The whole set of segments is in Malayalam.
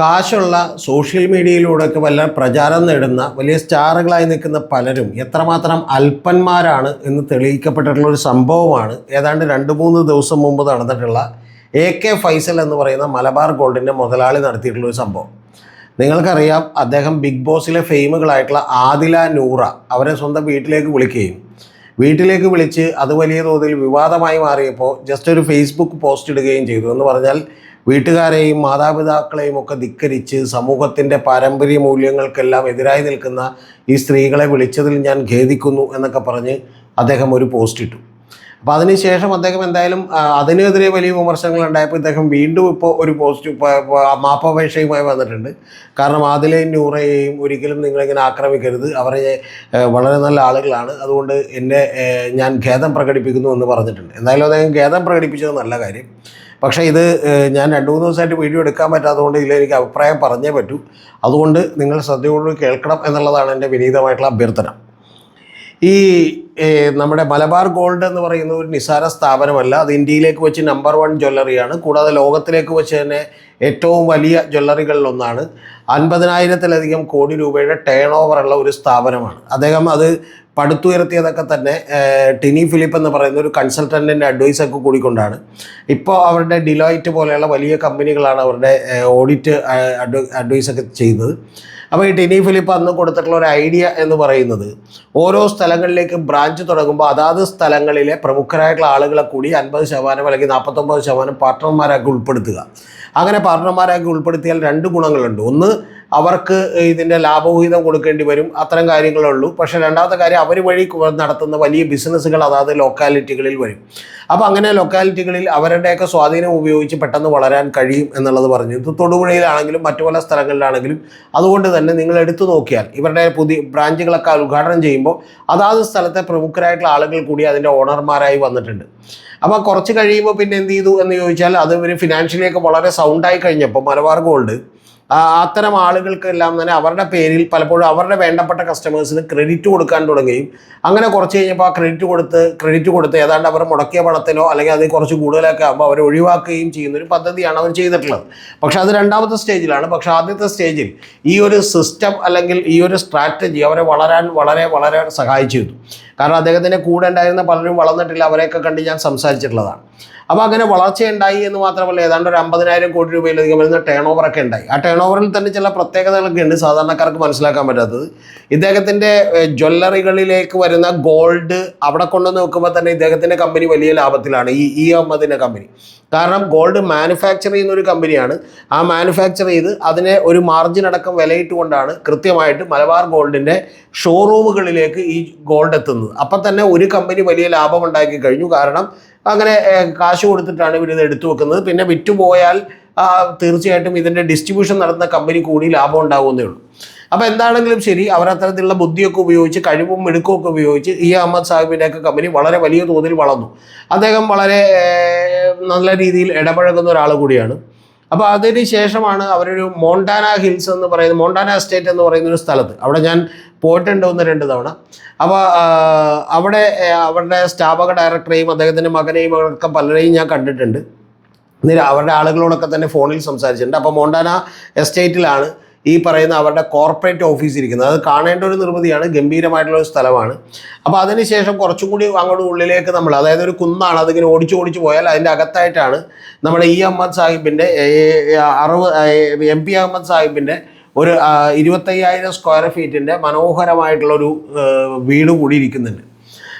കാശുള്ള സോഷ്യൽ മീഡിയയിലൂടെയൊക്കെ വല്ല പ്രചാരം നേടുന്ന വലിയ സ്റ്റാറുകളായി നിൽക്കുന്ന പലരും എത്രമാത്രം അല്പന്മാരാണ് എന്ന് തെളിയിക്കപ്പെട്ടിട്ടുള്ള ഒരു സംഭവമാണ് ഏതാണ്ട് രണ്ട് മൂന്ന് ദിവസം മുമ്പ് നടന്നിട്ടുള്ള എ കെ ഫൈസൽ എന്ന് പറയുന്ന മലബാർ ഗോൾഡിന്റെ മുതലാളി നടത്തിയിട്ടുള്ള ഒരു സംഭവം. നിങ്ങൾക്കറിയാം അദ്ദേഹം ബിഗ് ബോസിലെ ഫെയിമുകളായിട്ടുള്ള ആദില നൂറ അവരെ സ്വന്തം വീട്ടിലേക്ക് വിളിക്കുകയും വീട്ടിലേക്ക് വിളിച്ച് അത് വലിയ തോതിൽ വിവാദമായി മാറിയപ്പോൾ ജസ്റ്റ് ഒരു ഫേസ്ബുക്ക് പോസ്റ്റ് ഇടുകയും ചെയ്തു. എന്ന് പറഞ്ഞാൽ വീട്ടുകാരെയും മാതാപിതാക്കളെയും ഒക്കെ ധിക്കരിച്ച് സമൂഹത്തിന്റെ പാരമ്പര്യ മൂല്യങ്ങൾക്കെല്ലാം എതിരായി നിൽക്കുന്ന ഈ സ്ത്രീകളെ വിളിച്ചതിൽ ഞാൻ ഖേദിക്കുന്നു എന്നൊക്കെ പറഞ്ഞ് അദ്ദേഹം ഒരു പോസ്റ്റ് ഇട്ടു. അപ്പോൾ അതിനുശേഷം അദ്ദേഹം എന്തായാലും അതിനെതിരെ വലിയ വിമർശനങ്ങൾ ഉണ്ടായപ്പോൾ ഇദ്ദേഹം വീണ്ടും ഇപ്പോൾ ഒരു പോസ്റ്റ് മാപ്പപേക്ഷയുമായി വന്നിട്ടുണ്ട്. കാരണം ആദിലെയും നൂറയെയും ഒരിക്കലും നിങ്ങളിങ്ങനെ ആക്രമിക്കരുത്. അവരെ വളരെ നല്ല ആളുകളാണ്. അതുകൊണ്ട് എന്നെ ഞാൻ ഖേദം പ്രകടിപ്പിക്കുന്നു എന്ന് പറഞ്ഞിട്ടുണ്ട്. എന്തായാലും അദ്ദേഹം ഖേദം പ്രകടിപ്പിച്ചത് നല്ല കാര്യം. പക്ഷേ ഇത് ഞാൻ രണ്ട് മൂന്ന് ദിവസമായിട്ട് വീഡിയോ എടുക്കാൻ പറ്റാത്തതുകൊണ്ട് ഇതിൽ എനിക്ക് അഭിപ്രായം പറഞ്ഞേ പറ്റൂ. അതുകൊണ്ട് നിങ്ങൾ ശ്രദ്ധയോട് കേൾക്കണം എന്നുള്ളതാണ് എന്റെ വിനീതമായിട്ടുള്ള അഭ്യർത്ഥന. ഈ നമ്മുടെ മലബാർ ഗോൾഡ് എന്ന് പറയുന്ന ഒരു നിസാര സ്ഥാപനമല്ല. അത് ഇന്ത്യയിലേക്ക് വെച്ച് നമ്പർ വൺ ജ്വല്ലറിയാണ് കൂടാതെ ലോകത്തിലേക്ക് വെച്ച് തന്നെ ഏറ്റവും വലിയ ജ്വല്ലറികളിലൊന്നാണ് അൻപതിനായിരത്തിലധികം കോടി രൂപയുടെ ടേൺ ഉള്ള ഒരു സ്ഥാപനമാണ്. അദ്ദേഹം അത് പടുത്തുയർത്തിയതൊക്കെ തന്നെ ടിനി ഫിലിപ്പ് എന്ന് പറയുന്ന ഒരു കൺസൾട്ടന്റിന്റെ അഡ്വൈസൊക്കെ കൂടിക്കൊണ്ടാണ്. ഇപ്പോൾ അവരുടെ ഡിലോയിറ്റ് പോലെയുള്ള വലിയ കമ്പനികളാണ് അവരുടെ ഓഡിറ്റ് അഡ്വൈസൊക്കെ ചെയ്യുന്നത് അപ്പോൾ ഈ ടിനി ഫിലിപ്പ് അന്ന് കൊടുത്തിട്ടുള്ള ഒരു ഐഡിയ എന്ന് പറയുന്നത് ഓരോ സ്ഥലങ്ങളിലേക്ക് ബ്രാഞ്ച് തുടങ്ങുമ്പോൾ അതാത് സ്ഥലങ്ങളിലെ പ്രമുഖരായിട്ടുള്ള ആളുകളെ കൂടി അൻപത് ശതമാനം അല്ലെങ്കിൽ നാൽപ്പത്തൊമ്പത് ശതമാനം പാർട്ട്ണർമാരാക്കി ഉൾപ്പെടുത്തുക. അങ്ങനെ പാർട്ട്ണർമാരാക്കി ഉൾപ്പെടുത്തിയാൽ രണ്ട് ഗുണങ്ങളുണ്ട്. ഒന്ന് അവർക്ക് ഇതിന്റെ ലാഭവിഹിതം കൊടുക്കേണ്ടി വരും. അത്തരം കാര്യങ്ങളേ ഉള്ളൂ പക്ഷേ രണ്ടാമത്തെ കാര്യം അവർ വഴി നടത്തുന്ന വലിയ ബിസിനസ്സുകൾ അതാത് ലൊക്കാലിറ്റികളിൽ വരും. അപ്പോൾ അങ്ങനെ ലൊക്കാലിറ്റികളിൽ അവരുടെയൊക്കെ സ്വാധീനം ഉപയോഗിച്ച് പെട്ടെന്ന് വളരാൻ കഴിയും എന്നുള്ളത് പറഞ്ഞു. ഇത് തൊടുപുഴയിലാണെങ്കിലും മറ്റു പല സ്ഥലങ്ങളിലാണെങ്കിലും അതുകൊണ്ട് തന്നെ നിങ്ങൾ എടുത്തു നോക്കിയാൽ ഇവരുടെ പുതിയ ബ്രാഞ്ചുകളൊക്കെ ഉദ്ഘാടനം ചെയ്യുമ്പോൾ അതാത് സ്ഥലത്തെ പ്രമുഖരായിട്ടുള്ള ആളുകൾ കൂടി അതിന്റെ ഓണർമാരായി വന്നിട്ടുണ്ട്. അപ്പോൾ കുറച്ച് കഴിയുമ്പോൾ പിന്നെ എന്ത് ചെയ്തു എന്ന് ചോദിച്ചാൽ അത് ഇവർ ഫിനാൻഷ്യലിയൊക്കെ വളരെ സൗണ്ടായി കഴിഞ്ഞപ്പോൾ മലബാർ ഗോൾഡ് അത്തരം ആളുകൾക്കെല്ലാം തന്നെ അവരുടെ പേരിൽ പലപ്പോഴും അവരുടെ വേണ്ടപ്പെട്ട കസ്റ്റമേഴ്സിന് ക്രെഡിറ്റ് കൊടുക്കാൻ തുടങ്ങുകയും അങ്ങനെ കുറച്ച് കഴിഞ്ഞപ്പോൾ ആ ക്രെഡിറ്റ് കൊടുത്ത് ക്രെഡിറ്റ് കൊടുത്ത് ഏതാണ്ട് അവർ മുടക്കിയ പണത്തിനോ അല്ലെങ്കിൽ അതിൽ കുറച്ച് കൂടുതലൊക്കെ ആകുമ്പോൾ അവർ ഒഴിവാക്കുകയും ചെയ്യുന്ന ഒരു പദ്ധതിയാണ് അവർ ചെയ്തിട്ടുള്ളത്. പക്ഷേ അത് രണ്ടാമത്തെ സ്റ്റേജിലാണ് പക്ഷേ ആദ്യത്തെ സ്റ്റേജിൽ ഈ ഒരു സിസ്റ്റം അല്ലെങ്കിൽ ഈ ഒരു സ്ട്രാറ്റജി അവരെ വളരാൻ വളരെ വളരെ സഹായിച്ചിരുന്നു. കാരണം അദ്ദേഹത്തിന്റെ കൂടെ ഉണ്ടായിരുന്ന പലരും വളർന്നിട്ടില്ല. അവരെയൊക്കെ കണ്ട് ഞാൻ സംസാരിച്ചിട്ടുള്ളതാണ്. അപ്പോൾ അങ്ങനെ വളർച്ചയുണ്ടായി എന്ന് മാത്രമല്ല ഏതാണ്ട് ഒരു അമ്പതിനായിരം കോടി രൂപയിലധികം വരുന്ന ടേൺ ഓവറൊക്കെ ഉണ്ടായി. ആ ടേൺ ഓവറിൽ തന്നെ ചില പ്രത്യേകതകളൊക്കെ ഉണ്ട് സാധാരണക്കാർക്ക് മനസ്സിലാക്കാൻ പറ്റാത്തത്. ഇദ്ദേഹത്തിന്റെ ജ്വല്ലറികളിലേക്ക് വരുന്ന ഗോൾഡ് അവിടെ കൊണ്ടു നോക്കുമ്പോൾ തന്നെ ഇദ്ദേഹത്തിന്റെ കമ്പനി വലിയ ലാഭത്തിലാണ്. ഈ ഇ അഹമ്മദിന്റെ കമ്പനി കാരണം ഗോൾഡ് മാനുഫാക്ചർ ചെയ്യുന്ന ഒരു കമ്പനിയാണ് ആ മാനുഫാക്ചർ ചെയ്ത് അതിനെ ഒരു മാർജിൻ അടക്കം വിലയിട്ടുകൊണ്ടാണ് കൃത്യമായിട്ട് മലബാർ ഗോൾഡിന്റെ ഷോറൂമുകളിലേക്ക് ഈ ഗോൾഡ് എത്തുന്നത്. അപ്പം തന്നെ ഒരു കമ്പനി വലിയ ലാഭം ഉണ്ടാക്കി കഴിഞ്ഞു. കാരണം അങ്ങനെ കാശ് കൊടുത്തിട്ടാണ് ഇവരിത് എടുത്തു വെക്കുന്നത്. പിന്നെ വിറ്റുപോയാൽ തീർച്ചയായിട്ടും ഇതിന്റെ ഡിസ്ട്രിബ്യൂഷൻ നടത്തുന്ന കമ്പനി കൂടി ലാഭം ഉണ്ടാകുന്നേ ഉള്ളൂ. അപ്പോൾ എന്താണെങ്കിലും ശരി അവർ അത്തരത്തിലുള്ള ബുദ്ധിയൊക്കെ ഉപയോഗിച്ച് കഴിവും മിടുക്കും ഒക്കെ ഉപയോഗിച്ച് ഈ അഹമ്മദ് സാഹിബിന്റെയൊക്കെ കമ്പനി വളരെ വലിയ തോതിൽ വളർന്നു. അദ്ദേഹം വളരെ നല്ല രീതിയിൽ ഇടപഴകുന്ന ഒരാൾ കൂടിയാണ്. അപ്പോൾ അതിന് ശേഷമാണ് അവരൊരു മോണ്ടാന ഹിൽസ് എന്ന് പറയുന്ന മോണ്ടാന എസ്റ്റേറ്റ് എന്ന് പറയുന്ന ഒരു സ്ഥലത്ത്. അവിടെ ഞാൻ പോയിട്ടുണ്ട് ഒന്ന് രണ്ട് തവണ. അപ്പോൾ അവിടെ അവരുടെ സ്ഥാപക ഡയറക്ടറെയും അദ്ദേഹത്തിന്റെ മകനെയും ഒക്കെ പലരെയും ഞാൻ കണ്ടിട്ടുണ്ട്. അവരുടെ ആളുകളോടൊക്കെ തന്നെ ഫോണിൽ സംസാരിച്ചിട്ടുണ്ട്. അപ്പോൾ മോണ്ടാന എസ്റ്റേറ്റിലാണ് ഈ പറയുന്ന അവരുടെ കോർപ്പറേറ്റ് ഓഫീസ് ഇരിക്കുന്നത്. അത് കാണേണ്ട ഒരു നിർമ്മിതിയാണ് ഗംഭീരമായിട്ടുള്ള ഒരു സ്ഥലമാണ്. അപ്പോൾ അതിനുശേഷം കുറച്ചും കൂടി അങ്ങോട്ട് ഉള്ളിലേക്ക് നമ്മൾ അതായത് ഒരു കുന്നാണ് അതിങ്ങനെ ഓടിച്ചു ഓടിച്ചു പോയാൽ അതിന്റെ അകത്തായിട്ടാണ് നമ്മുടെ ഇ അഹമ്മദ് സാഹിബിന്റെ അറുപത് എം പി അഹമ്മദ് സാഹിബിന്റെ ഒരു ഇരുപത്തയ്യായിരം സ്ക്വയർ ഫീറ്റിന്റെ മനോഹരമായിട്ടുള്ളൊരു വീട് കൂടി ഇരിക്കുന്നുണ്ട്.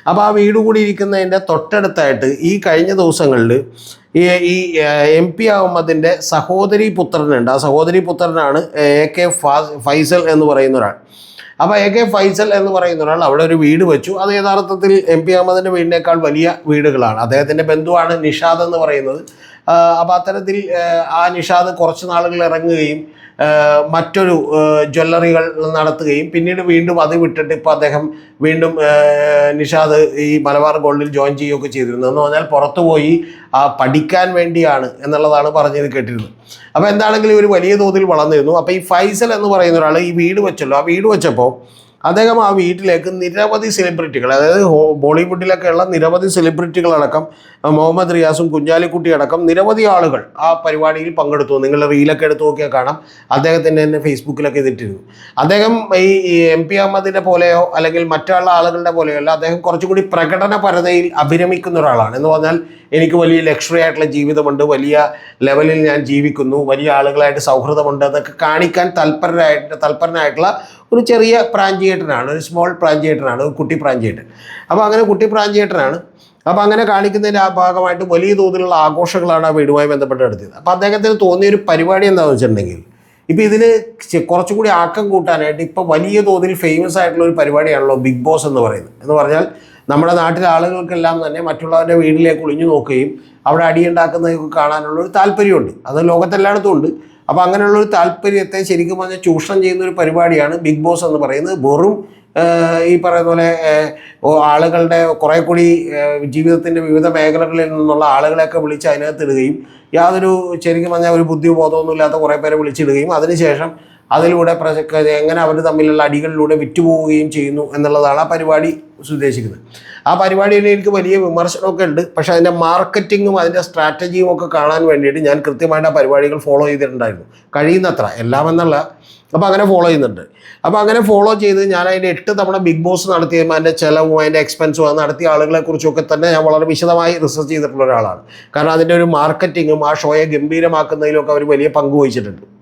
അപ്പോൾ ആ വീട് കൂടി ഇരിക്കുന്നതിന്റെ തൊട്ടടുത്തായിട്ട് ഈ കഴിഞ്ഞ ദിവസങ്ങളിൽ ഈ എം പി അഹമ്മദിന്റെ സഹോദരി പുത്രനുണ്ട്. ആ സഹോദരി പുത്രനാണ് എ കെ ഫൈസൽ എന്ന് പറയുന്ന ഒരാൾ അപ്പോൾ എ കെ ഫൈസൽ എന്ന് പറയുന്ന ഒരാൾ അവിടെ ഒരു വീട് വെച്ചു. അത് യഥാർത്ഥത്തിൽ എം പി അഹമ്മദിന്റെ വീടിനേക്കാൾ വലിയ വീടുകളാണ്. അദ്ദേഹത്തിന്റെ ബന്ധുവാണ് നിഷാദ് എന്ന് പറയുന്നത്. അപ്പോൾ അത്തരത്തിൽ ആ, നിഷാദ് കുറച്ച് നാളുകൾ ഇറങ്ങുകയും മറ്റൊരു ജ്വല്ലറികൾ നടത്തുകയും പിന്നീട് വീണ്ടും അത് വിട്ടിട്ട് ഇപ്പോൾ അദ്ദേഹം വീണ്ടും നിഷാദ് ഈ മലബാർ ഗോൾഡിൽ ജോയിൻ ചെയ്യുകയൊക്കെ ചെയ്തിരുന്നു എന്ന് പറഞ്ഞാൽ പുറത്തു പോയി പഠിക്കാൻ വേണ്ടിയാണ് എന്നുള്ളതാണ് പറഞ്ഞത് കേട്ടിരുന്നത്. അപ്പോൾ എന്താണെങ്കിലും ഒരു വലിയ തോതിൽ വളർന്നിരുന്നു. അപ്പോൾ ഈ ഫൈസൽ എന്ന് പറയുന്ന ഒരാൾ ഈ വീട് വെച്ചല്ലോ. ആ വീട് വെച്ചപ്പോൾ അദ്ദേഹം ആ വീട്ടിലേക്ക് നിരവധി സെലിബ്രിറ്റികൾ അതായത് ബോളിവുഡിലൊക്കെ ഉള്ള നിരവധി സെലിബ്രിറ്റികളടക്കം മുഹമ്മദ് റിയാസും കുഞ്ഞാലിക്കുട്ടി അടക്കം നിരവധി ആളുകൾ ആ പരിപാടിയിൽ പങ്കെടുത്തു. നിങ്ങൾ റീലൊക്കെ എടുത്തു നോക്കിയാൽ കാണാം. അദ്ദേഹത്തിന്റെ തന്നെ ഫേസ്ബുക്കിലൊക്കെ ഇതിട്ടിരുന്നു. അദ്ദേഹം ഈ എം പി അഹമ്മദിന്റെ പോലെയോ അല്ലെങ്കിൽ മറ്റുള്ള ആളുകളുടെ പോലെയോ അല്ല അദ്ദേഹം കുറച്ചുകൂടി പ്രകടനപരതയിൽ അഭിരമിക്കുന്ന ഒരാളാണ്. എന്ന് പറഞ്ഞാൽ എനിക്ക് വലിയ ലക്ഷറി ആയിട്ടുള്ള ജീവിതമുണ്ട് വലിയ ലെവലിൽ ഞാൻ ജീവിക്കുന്നു വലിയ ആളുകളായിട്ട് സൗഹൃദമുണ്ട് അതൊക്കെ കാണിക്കാൻ തൽപരരായിട്ട് തൽപരനായിട്ടുള്ള ഒരു ചെറിയ പ്രാഞ്ചിയേട്ടനാണ് ഒരു സ്മോൾ പ്രാഞ്ചിയേട്ടനാണ് ഒരു കുട്ടി പ്രാഞ്ചിയേട്ടൻ. അപ്പോൾ അങ്ങനെ കുട്ടി പ്രാഞ്ചിയേട്ടനാണ്. അപ്പോൾ അങ്ങനെ കാണിക്കുന്നതിന്റെ ആ ഭാഗമായിട്ട് വലിയ തോതിലുള്ള ആഘോഷങ്ങളാണ് ആ വീടുമായി ബന്ധപ്പെട്ട് നടത്തിയത്. അപ്പോൾ അദ്ദേഹത്തിന് തോന്നിയ ഒരു പരിപാടി എന്താണെന്ന് വെച്ചിട്ടുണ്ടെങ്കിൽ ഇപ്പോൾ ഇതിന് കുറച്ചുകൂടി ആക്കം കൂട്ടാനായിട്ട് ഇപ്പോൾ വലിയ തോതിൽ ഫേമസ് ആയിട്ടുള്ള ഒരു പരിപാടിയാണല്ലോ ബിഗ് ബോസ് എന്ന് പറയുന്നത്. എന്ന് പറഞ്ഞാൽ നമ്മുടെ നാട്ടിലെ ആളുകൾക്കെല്ലാം തന്നെ മറ്റുള്ളവരുടെ വീട്ടിലേക്ക് ഒളിഞ്ഞു നോക്കുകയും അവിടെ അടിയുണ്ടാക്കുന്നതൊക്കെ കാണാനുള്ള ഒരു താല്പര്യമുണ്ട്. അത് ലോകത്തെല്ലായിടത്തും ഉണ്ട്. അപ്പോൾ അങ്ങനെയുള്ള ഒരു താല്പര്യത്തെ ശരിക്കും പറഞ്ഞാൽ ചൂഷണം ചെയ്യുന്ന ഒരു പരിപാടിയാണ് ബിഗ് ബോസ് എന്ന് പറയുന്നത്. വെറും ഈ പറയുന്ന പോലെ ആളുകളുടെ കുറേ കൂടി ജീവിതത്തിന്റെ വിവിധ മേഖലകളിൽ നിന്നുള്ള ആളുകളെയൊക്കെ വിളിച്ച് അതിനകത്ത് ഇടുകയും യാതൊരു ശരിക്കും പറഞ്ഞാൽ ഒരു ബുദ്ധിബോധമൊന്നുമില്ലാത്ത കുറേ പേരെ വിളിച്ചിടുകയും അതിനുശേഷം അതിലൂടെ പ്രജ എങ്ങനെ അവർ തമ്മിലുള്ള അടികളിലൂടെ വിറ്റുപോവുകയും ചെയ്യുന്നു എന്നുള്ളതാണ് ആ പരിപാടി ഉദ്ദേശിക്കുന്നത്. ആ പരിപാടിയിൽ എനിക്ക് വലിയ വിമർശനമൊക്കെ ഉണ്ട്. പക്ഷേ അതിന്റെ മാർക്കറ്റിങ്ങും അതിന്റെ സ്ട്രാറ്റജിയും ഒക്കെ കാണാൻ വേണ്ടിയിട്ട് ഞാൻ കൃത്യമായിട്ട് ആ പരിപാടികൾ ഫോളോ ചെയ്തിട്ടുണ്ടായിരുന്നു. കഴിയുന്നത്ര. എല്ലാം എന്നുള്ള അപ്പോൾ അങ്ങനെ ഫോളോ ചെയ്യുന്നുണ്ട്. അപ്പോൾ അങ്ങനെ ഫോളോ ചെയ്ത് ഞാൻ അതിന്റെ എട്ട് തവണ ബിഗ് ബോസ് നടത്തിയതും അതിന്റെ ചിലവും അതിന്റെ എക്സ്പെൻസും അത് നടത്തിയ ആളുകളെ കുറിച്ചൊക്കെ തന്നെ ഞാൻ വളരെ വിശദമായി റിസർച്ച് ചെയ്തിട്ടുള്ള ഒരാളാണ്. കാരണം അതിന്റെ ഒരു മാർക്കറ്റിങ്ങും ആ ഷോയെ ഗംഭീരമാക്കുന്നതിലൊക്കെ അവർ വലിയ പങ്ക് വഹിച്ചിട്ടുണ്ട്.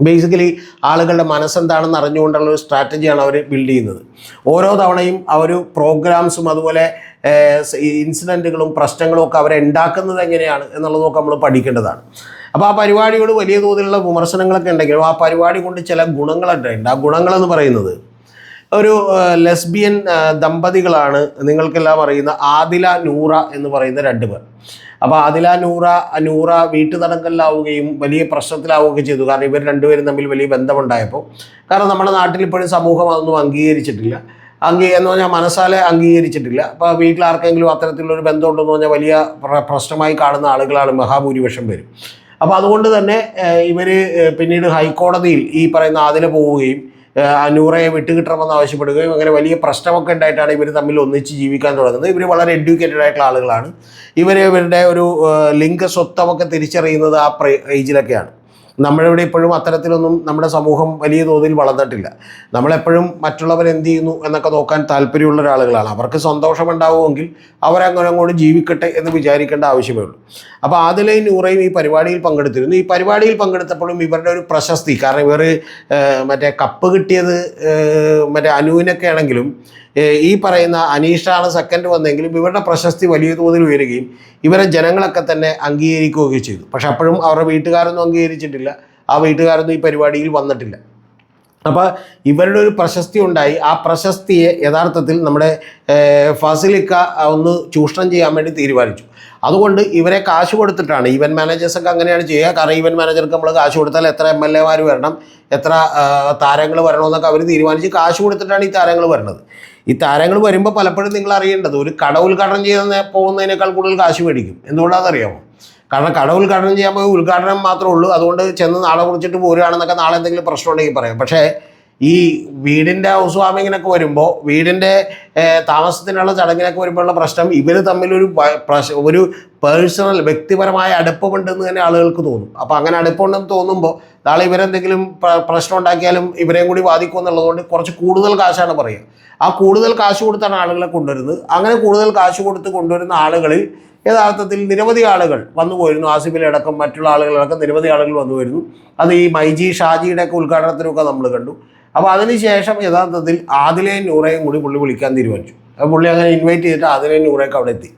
ബേസിക്കലി ആളുകളുടെ മനസ്സെന്താണെന്ന് അറിഞ്ഞുകൊണ്ടുള്ള ഒരു സ്ട്രാറ്റജിയാണ് അവർ ബിൽഡ് ചെയ്യുന്നത്. ഓരോ തവണയും അവർ പ്രോഗ്രാംസും അതുപോലെ ഇൻസിഡന്റുകളും പ്രശ്നങ്ങളും ഒക്കെ അവരെ ഉണ്ടാക്കുന്നത് എങ്ങനെയാണ് എന്നുള്ളതൊക്കെ നമ്മൾ പഠിക്കേണ്ടതാണ്. അപ്പോൾ ആ പരിപാടിയോട് വലിയ തോതിലുള്ള വിമർശനങ്ങളൊക്കെ ഉണ്ടെങ്കിലും ആ പരിപാടി കൊണ്ട് ചില ഗുണങ്ങളുണ്ടായിട്ടുണ്ട് ആ ഗുണങ്ങളെന്ന് പറയുന്നത് ഒരു ലെസ്ബിയൻ ദമ്പതികളാണ് നിങ്ങൾക്കെല്ലാം അറിയുന്ന ആദില നൂറ എന്ന് പറയുന്ന രണ്ട് പേർ അപ്പോൾ അതിലാ നൂറ നൂറ വീട്ടു തടങ്കലിലാവുകയും വലിയ പ്രശ്നത്തിലാവുകയും ചെയ്തു. കാരണം ഇവർ രണ്ടുപേരും തമ്മിൽ വലിയ ബന്ധമുണ്ടായപ്പോൾ. കാരണം നമ്മുടെ നാട്ടിൽ ഇപ്പോഴും സമൂഹം അതൊന്നും അംഗീകരിച്ചിട്ടില്ല. അംഗീ എന്ന് പറഞ്ഞാൽ മനസ്സാലെ അംഗീകരിച്ചിട്ടില്ല. അപ്പോൾ വീട്ടിൽ ആർക്കെങ്കിലും അത്തരത്തിലുള്ളൊരു ബന്ധമുണ്ടെന്ന് പറഞ്ഞാൽ വലിയ പ്ര- പ്രശ്നമായി കാണുന്ന ആളുകളാണ് മഹാഭൂരിപക്ഷം പേരും. അപ്പോൾ അതുകൊണ്ട് തന്നെ ഇവർ പിന്നീട് ഹൈക്കോടതിയിൽ ഈ പറയുന്ന ആദില പോവുകയും ഏഹ് അനൂറയെ വിട്ടുകിട്ടണമെന്ന് ആവശ്യപ്പെടുകയും അങ്ങനെ വലിയ പ്രശ്നമൊക്കെ ഉണ്ടായിട്ടാണ് ഇവർ തമ്മിൽ ഒന്നിച്ച് ജീവിക്കാൻ തുടങ്ങുന്നത്. ഇവർ വളരെ എഡ്യൂക്കേറ്റഡ് ആയിട്ടുള്ള ആളുകളാണ്. ഇവർ ഇവരുടെ ഒരു ലിംഗ സ്വത്വമൊക്കെ തിരിച്ചറിയുന്നത് ആ ഏജിലൊക്കെയാണ് നമ്മളിവിടെ ഇപ്പോഴും അത്തരത്തിലൊന്നും നമ്മുടെ സമൂഹം വലിയ തോതിൽ വളർന്നിട്ടില്ല. നമ്മളെപ്പോഴും മറ്റുള്ളവർ എന്ത് ചെയ്യുന്നു എന്നൊക്കെ നോക്കാൻ താല്പര്യമുള്ള ഒരാളുകളാണ്. അവർക്ക് സന്തോഷമുണ്ടാവുമെങ്കിൽ അവരങ്ങനെ അങ്ങോട്ട് ജീവിക്കട്ടെ എന്ന് വിചാരിക്കേണ്ട ആവശ്യമേ ഉള്ളൂ. അപ്പോൾ ആദിലയും നൂറയും ഈ പരിപാടിയിൽ പങ്കെടുത്തിരുന്നു. ഈ പരിപാടിയിൽ പങ്കെടുത്തപ്പോഴും ഇവരുടെ ഒരു പ്രശസ്തി കാരണം ഇവർ മറ്റേ കപ്പ് കിട്ടിയത് മറ്റേ അനുവിനൊക്കെ ആണെങ്കിലും ഈ പറയുന്ന അനീഷാണ് സെക്കൻഡ് വന്നെങ്കിലും ഇവരുടെ പ്രശസ്തി വലിയ തോതിൽ ഉയരുകയും ഇവരെ ജനങ്ങളൊക്കെ തന്നെ അംഗീകരിക്കുകയൊക്കെ ചെയ്തു. പക്ഷെ അപ്പോഴും അവരുടെ വീട്ടുകാരൊന്നും അംഗീകരിച്ചിട്ടില്ല. ആ വീട്ടുകാരൊന്നും ഈ പരിപാടിയിൽ വന്നിട്ടില്ല. അപ്പോൾ ഇവരുടെ ഒരു പ്രശസ്തി ഉണ്ടായി. ആ പ്രശസ്തിയെ യഥാർത്ഥത്തിൽ നമ്മുടെ ഫസിലിക്ക ഒന്ന് ചൂഷണം ചെയ്യാൻ വേണ്ടി തീരുമാനിച്ചു. അതുകൊണ്ട് ഇവരെ കാശ് കൊടുത്തിട്ടാണ്. ഈവന്റ് മാനേജേഴ്സൊക്കെ അങ്ങനെയാണ് ചെയ്യുക. കാരണം ഈവന്റ് മാനേജർക്ക് നമ്മൾ കാശ് കൊടുത്താൽ എത്ര എം എൽ എമാർ വരണം എത്ര താരങ്ങൾ വരണമെന്നൊക്കെ അവർ തീരുമാനിച്ച് കാശ് കൊടുത്തിട്ടാണ് ഈ താരങ്ങൾ വരുന്നത്. ഈ താരങ്ങൾ വരുമ്പോൾ പലപ്പോഴും നിങ്ങൾ അറിയേണ്ടത് ഒരു കട ഉദ്ഘാടനം ചെയ്യുന്ന പോകുന്നതിനേക്കാൾ കൂടുതൽ കാശ് മേടിക്കും. എന്തുകൊണ്ടാണെന്നറിയാമോ കാരണം കട ഉദ്ഘാടനം ചെയ്യാൻ പോയി ഉദ്ഘാടനം മാത്രമേ ഉള്ളൂ. അതുകൊണ്ട് ചെന്ന് നാളെ കുറിച്ചിട്ട് പോരുകയാണെന്നൊക്കെ നാളെ എന്തെങ്കിലും പ്രശ്നമുണ്ടെങ്കിൽ പറയാം. പക്ഷേ ഈ വീടിന്റെ ഹൗസ് വാമിങ്ങിനൊക്കെ വരുമ്പോൾ വീടിന്റെ താമസത്തിനുള്ള ചടങ്ങിനൊക്കെ വരുമ്പോഴുള്ള പ്രശ്നം ഇവർ തമ്മിലൊരു ഒരു പേഴ്സണൽ വ്യക്തിപരമായ അടുപ്പമുണ്ടെന്ന് തന്നെ ആളുകൾക്ക് തോന്നും. അപ്പോൾ അങ്ങനെ അടുപ്പമുണ്ടെന്ന് തോന്നുമ്പോൾ നാളെ ഇവരെന്തെങ്കിലും പ്ര- പ്രശ്നം ഉണ്ടാക്കിയാലും ഇവരെയും കൂടി ബാധിക്കും എന്നുള്ളതുകൊണ്ട് കുറച്ച് കൂടുതൽ കാശാണ് പറയുക. ആ കൂടുതൽ കാശ് കൊടുത്താണ് ആളുകളെ കൊണ്ടുവരുന്നത്. അങ്ങനെ കൂടുതൽ കാശ് കൊടുത്ത് കൊണ്ടുവരുന്ന ആളുകളിൽ യഥാർത്ഥത്തിൽ നിരവധി ആളുകൾ വന്നു പോയിരുന്നു. ആസിഫിലടക്കം മറ്റുള്ള ആളുകളടക്കം നിരവധി ആളുകൾ വന്നു വരുന്നു അത് ഈ മൈജി ഷാജിയുടെ ഒക്കെ ഉദ്ഘാടനത്തിനൊക്കെ നമ്മൾ കണ്ടു. അപ്പോൾ അതിനുശേഷം യഥാർത്ഥത്തിൽ ആദിലേയും നൂറയും കൂടി പുള്ളി വിളിക്കാൻ തീരുമാനിച്ചു. അപ്പോൾ പുള്ളി അങ്ങനെ ഇൻവൈറ്റ് ചെയ്തിട്ട് ആദിലേയും നൂറയൊക്കെ അവിടെ എത്തി.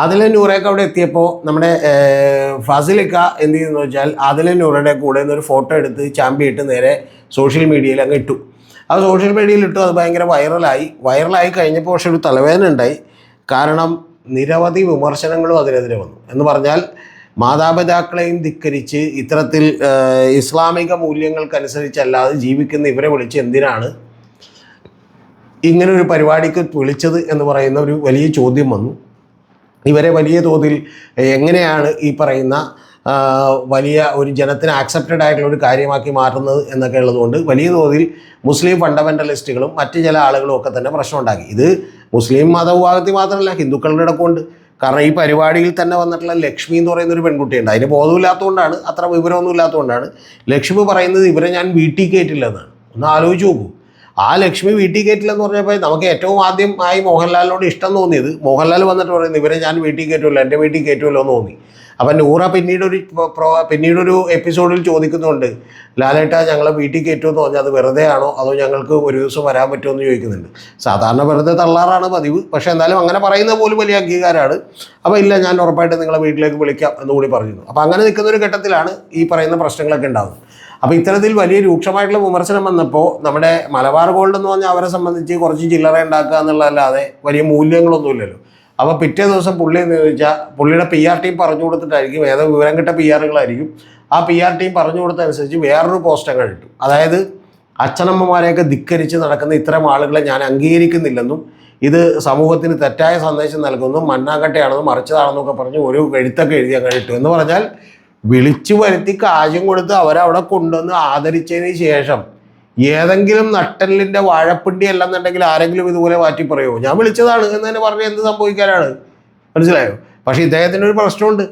ആദില നൂറയൊക്കെ അവിടെ എത്തിയപ്പോൾ നമ്മുടെ ഫസിലിക്ക എന്ത് ചെയ്തെന്ന് വെച്ചാൽ ആദില നൂറയുടെ കൂടെ നിന്ന് ഒരു ഫോട്ടോ എടുത്ത് ചാമ്പിയിട്ട് നേരെ സോഷ്യൽ മീഡിയയിൽ അങ്ങ് ഇട്ടു. അത് സോഷ്യൽ മീഡിയയിൽ ഇട്ടു അത് ഭയങ്കര വൈറലായി വൈറലായി കഴിഞ്ഞപ്പോൾ പക്ഷേ ഒരു തലവേദന ഉണ്ടായി. കാരണം നിരവധി വിമർശനങ്ങളും അതിനെതിരെ വന്നു. എന്ന് പറഞ്ഞാൽ മാതാപിതാക്കളെയും ധിക്കരിച്ച് ഇത്തരത്തിൽ ഇസ്ലാമിക മൂല്യങ്ങൾക്കനുസരിച്ചല്ലാതെ ജീവിക്കുന്ന ഇവരെ വിളിച്ച് എന്തിനാണ് ഇങ്ങനെ ഒരു പരിപാടിക്ക് വിളിച്ചത് എന്ന് പറയുന്ന ഒരു വലിയ ചോദ്യം വന്നു. ഇവരെ വലിയ തോതിൽ എങ്ങനെയാണ് ഈ പറയുന്ന വലിയ ഒരു ജനത്തിന് ആക്സെപ്റ്റഡ് ആയിട്ടുള്ള ഒരു കാര്യമാക്കി മാറ്റുന്നത് എന്നൊക്കെ ഉള്ളതുകൊണ്ട് വലിയ തോതിൽ മുസ്ലിം ഫണ്ടമെന്റലിസ്റ്റുകളും മറ്റ് ചില ആളുകളും ഒക്കെ തന്നെ പ്രശ്നമുണ്ടാക്കി. ഇത് മുസ്ലിം മതവിഭാഗത്തിൽ മാത്രമല്ല ഹിന്ദുക്കളുടെ ഇടക്കുണ്ട് കാരണം ഈ പരിപാടിയിൽ തന്നെ വന്നിട്ടുള്ള ലക്ഷ്മി എന്ന് പറയുന്ന ഒരു പെൺകുട്ടിയുണ്ട്. അതിന് ബോധമില്ലാത്തതുകൊണ്ടാണ് അത്ര വിവരമൊന്നും ഇല്ലാത്തതുകൊണ്ടാണ് ലക്ഷ്മി പറയുന്നത് ഇവരെ ഞാൻ വീട്ടിൽ കയറ്റില്ലെന്നാണ്. ഒന്ന് ആലോചിച്ച് നോക്കൂ. ആ ലക്ഷ്മി വീട്ടിൽ കയറ്റില്ലെന്ന് പറഞ്ഞപ്പോൾ നമുക്ക് ഏറ്റവും ആദ്യം ആയി മോഹൻലാലിനോട് ഇഷ്ടം തോന്നിയത് മോഹൻലാൽ വന്നിട്ട് പറയുന്നത് ഇവരെ ഞാൻ വീട്ടിൽ കയറ്റുമല്ലോ എന്റെ വീട്ടിൽ കയറ്റുമല്ലോ എന്ന് തോന്നി. അപ്പം നൂറ പിന്നീട് ഒരു പ്രോ- പിന്നീടൊരു എപ്പിസോഡിൽ ചോദിക്കുന്നുണ്ട് ലാലേട്ട ഞങ്ങളെ വീട്ടിൽ കയറ്റുമെന്ന് പറഞ്ഞാൽ അത് വെറുതെ ആണോ? അതോ ഞങ്ങൾക്ക് ഒരു ദിവസം വരാൻ പറ്റുമോ എന്ന് ചോദിക്കുന്നുണ്ട്. സാധാരണ വെറുതെ തള്ളാറാണ് പതിവ് പക്ഷേ എന്നാലും അങ്ങനെ പറയുന്ന പോലും വലിയ അംഗീകാരമാണ്. അപ്പോൾ ഇല്ല ഞാൻ ഉറപ്പായിട്ട് നിങ്ങളെ വീട്ടിലേക്ക് വിളിക്കാം എന്ന് കൂടി പറയുന്നു അപ്പോൾ അങ്ങനെ നിൽക്കുന്ന ഒരു ഘട്ടത്തിലാണ് ഈ പറയുന്ന പ്രശ്നങ്ങളൊക്കെ ഉണ്ടാകുന്നത് അപ്പോൾ ഇത്തരത്തിൽ വലിയ രൂക്ഷമായിട്ടുള്ള വിമർശനം വന്നപ്പോൾ നമ്മുടെ മലബാർ ഗോൾഡ് എന്ന് പറഞ്ഞാൽ അവരെ സംബന്ധിച്ച് കുറച്ച് ചില്ലറ ഉണ്ടാക്കുക എന്നുള്ളതല്ലാതെ വലിയ മൂല്യങ്ങളൊന്നുമില്ലല്ലോ. അപ്പോൾ പിറ്റേ ദിവസം പുള്ളി എന്ന് ചോദിച്ചാൽ പുള്ളിയുടെ പി ആർ ടീം പറഞ്ഞു കൊടുത്തിട്ടായിരിക്കും ഏതോ വിവരം കിട്ട പി ആറുകളായിരിക്കും ആ പി ആർ ടീം പറഞ്ഞു കൊടുത്തനുസരിച്ച് വേറൊരു പോസ്റ്റ് അങ്ങ് ഇട്ടു. അതായത് അച്ഛനമ്മമാരെയൊക്കെ ധിക്കരിച്ച് നടക്കുന്ന ഇത്തരം ആളുകളെ ഞാൻ അംഗീകരിക്കുന്നില്ലെന്നും ഇത് സമൂഹത്തിന് തെറ്റായ സന്ദേശം നൽകുന്നു മണ്ണാങ്കട്ടയാണെന്നും മറിച്ചതാണെന്നൊക്കെ പറഞ്ഞ് ഒരു എഴുത്തൊക്കെ എഴുതി അങ്ങ് ഇട്ടു. എന്ന് പറഞ്ഞാൽ വിളിച്ചു വരുത്തി കാശും കൊടുത്ത് അവരവിടെ കൊണ്ടുവന്ന് ആദരിച്ചതിന് ശേഷം ഏതെങ്കിലും നട്ടലിന്റെ വാഴപ്പിണ്ടി അല്ലെന്നുണ്ടെങ്കിൽ ആരെങ്കിലും ഇതുപോലെ മാറ്റി പറയുമോ ഞാൻ വിളിച്ചതാണ് എന്ന് തന്നെ പറഞ്ഞ് എന്ത് സംഭവിക്കാനാണ്? മനസ്സിലായോ? പക്ഷേ ഇദ്ദേഹത്തിന്റെ ഒരു പ്രശ്നമുണ്ട്.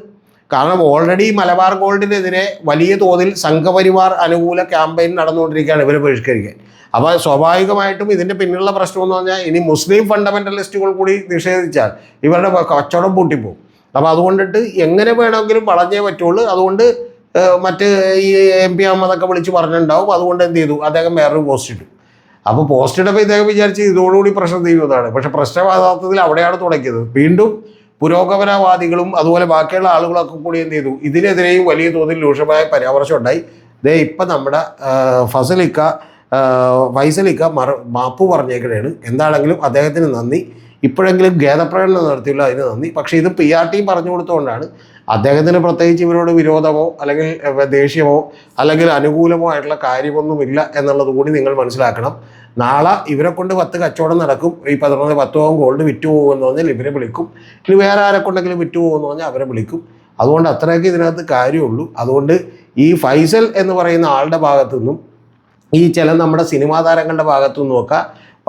കാരണം ഓൾറെഡി മലബാർ ഗോൾഡിനെതിരെ വലിയ തോതിൽ സംഘപരിവാർ അനുകൂല ക്യാമ്പയിൻ നടന്നുകൊണ്ടിരിക്കുകയാണ് ഇവരെ ബഹിഷ്കരിക്കാൻ അപ്പോൾ സ്വാഭാവികമായിട്ടും ഇതിന്റെ പിന്നിലുള്ള പ്രശ്നം എന്ന് പറഞ്ഞാൽ ഇനി മുസ്ലിം ഫണ്ടമെന്റലിസ്റ്റുകൾ കൂടി നിഷേധിച്ചാൽ ഇവരുടെ കച്ചവടം പൂട്ടിപ്പോകും. അപ്പോൾ അതുകൊണ്ടിട്ട് എങ്ങനെ വേണമെങ്കിലും വളഞ്ഞേ പറ്റുള്ളൂ. അതുകൊണ്ട് മറ്റ് ഈ എം പി അഹമ്മദൊക്കെ വിളിച്ച് പറഞ്ഞിട്ടുണ്ടാവും. അതുകൊണ്ട് എന്ത് ചെയ്തു? അദ്ദേഹം വേറൊരു പോസ്റ്റ് ഇട്ടു. അപ്പോൾ പോസ്റ്റ് ഇട്ടപ്പോൾ ഇദ്ദേഹം വിചാരിച്ച് ഇതോടുകൂടി പ്രശ്നം തീരുന്നതാണ് പക്ഷേ പ്രശ്നം യഥാർത്ഥത്തിൽ അവിടെയാണ് തുടങ്ങിയത്. വീണ്ടും പുരോഗമനവാദികളും അതുപോലെ ബാക്കിയുള്ള ആളുകളൊക്കെ കൂടി എന്ത് ചെയ്തു? ഇതിനെതിരെയും വലിയ തോതിൽ രൂക്ഷമായ പരാമർശം ഉണ്ടായി. ദേ ഇപ്പം നമ്മുടെ ഫസലിക്ക വൈസലിക്ക മറ മാപ്പ് പറഞ്ഞേക്കണേണ്. എന്താണെങ്കിലും അദ്ദേഹത്തിന് നന്ദി. ഇപ്പോഴെങ്കിലും ഖേദപ്രകടനം നടത്തിയുള്ള അതിന് നന്ദി. പക്ഷേ ഇത് പി ആർ ടിയും പറഞ്ഞു കൊടുത്തുകൊണ്ടാണ് അദ്ദേഹത്തിന് പ്രത്യേകിച്ച് ഇവരോട് വിരോധമോ അല്ലെങ്കിൽ ദേഷ്യമോ അല്ലെങ്കിൽ അനുകൂലമോ ആയിട്ടുള്ള കാര്യമൊന്നുമില്ല എന്നുള്ളത് കൂടി നിങ്ങൾ മനസ്സിലാക്കണം. നാളെ ഇവരെ കൊണ്ട് പത്ത് കച്ചവടം നടക്കും. ഈ പതിനൊന്ന് പത്തോളം ഗോൾഡ് വിറ്റ് പോകുമെന്ന് പറഞ്ഞാൽ ഇവരെ വിളിക്കും. ഇനി വേറെ ആരെ കൊണ്ടെങ്കിലും വിറ്റ് പോകുമെന്ന് പറഞ്ഞാൽ അവരെ വിളിക്കും. അതുകൊണ്ട് അത്രയൊക്കെ ഇതിനകത്ത് കാര്യമുള്ളൂ. അതുകൊണ്ട് ഈ ഫൈസൽ എന്ന് പറയുന്ന ആളുടെ ഭാഗത്തു നിന്നും ഈ ചില നമ്മുടെ സിനിമാ താരങ്ങളുടെ ഭാഗത്തു നിന്നും നിന്നുമൊക്കെ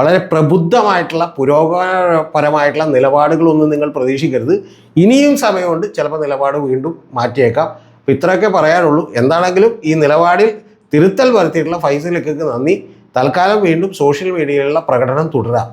വളരെ പ്രബുദ്ധമായിട്ടുള്ള പുരോഗമനപരമായിട്ടുള്ള നിലപാടുകളൊന്നും നിങ്ങൾ പ്രതീക്ഷിക്കരുത്. ഇനിയും സമയമുണ്ട് ചിലപ്പോൾ നിലപാട് വീണ്ടും മാറ്റിയേക്കാം. അപ്പോൾ ഇത്രയൊക്കെ പറയാനുള്ളൂ. എന്താണെങ്കിലും ഈ നിലപാടിൽ തിരുത്തൽ വരുത്തിയിട്ടുള്ള ഫൈസലിക്കൊക്കെ നന്ദി. തൽക്കാലം വീണ്ടും സോഷ്യൽ മീഡിയയിലുള്ള പ്രകടനം തുടരാം.